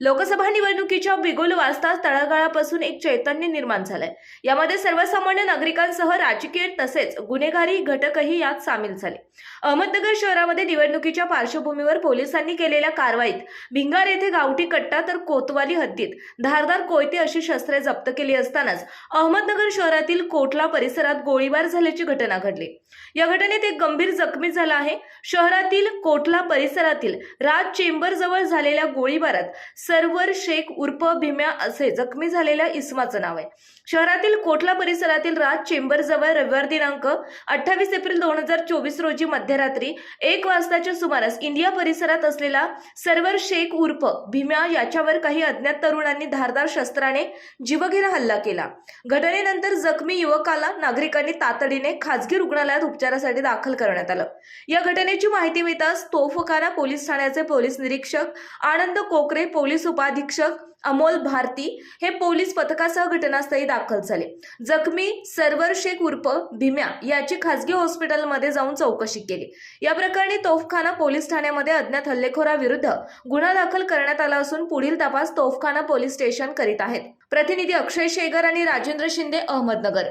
लोकसभा निवडणुकीच्या बिगुल वाजताच तळागाळापासून एक चैतन्य निर्माण झालंय. यामध्ये सर्वसामान्य नागरिकांसह राजकीय तसेच गुन्हेगारी घटकही यात सामील झाले. अहमदनगर शहरामध्ये निवडणुकीच्या पार्श्वभूमीवर पोलिसांनी केलेल्या कारवाईत भिंगार येथे गावठी कट्टा तर कोतवाली हद्दीत धारदार कोयते अशी शस्त्रे जप्त केली असतानाच अहमदनगर शहरातील कोटला परिसरात गोळीबार झाल्याची घटना घडली. या घटनेत एक गंभीर जखमी झाला आहे. शहरातील कोटला परिसरातील राज चेंबर जवळ झालेल्या गोळीबारात सरवर शेख उर्फ भीम्या असे जखमी झालेल्या इसमाचं नाव आहे. शहरातील कोटला परिसरातील राज चेंबर जवळ रविवार दिनांक अठ्ठावीस एप्रिल दोन हजार चोवीस रोजी मध्यरात्री एक वाजताच्या सुमारास इंडिया परिसरात असलेला सरवर शेख उर्फ भीम्या याच्यावर काही अज्ञात तरुणांनी धारदार शस्त्राने जीवघेणा हल्ला केला. घटनेनंतर जखमी युवकाला नागरिकांनी तातडीने खाजगी रुग्णालयात उपचारासाठी दाखल करण्यात आलं. या घटनेची माहिती मिळताच तोफखाना पोलीस ठाण्याचे पोलीस निरीक्षक आनंद कोकरे पोलीस पोलीस उपाधीक्षक अमोल भारती हे पोलीस पथकासह घटनास्थळी दाखल झाले. जखमी सरवर शेख उर्फ भीम्या याची खासगी हॉस्पिटलमध्ये जाऊन चौकशी केली. या प्रकरणी तोफखाना पोलीस ठाण्यामध्ये अज्ञात हल्लेखोराविरुद्ध गुन्हा दाखल करण्यात आला असून पुढील तपास तोफखाना पोलीस स्टेशन करीत आहेत. प्रतिनिधी अक्षय शेगर आणि राजेंद्र शिंदे अहमदनगर.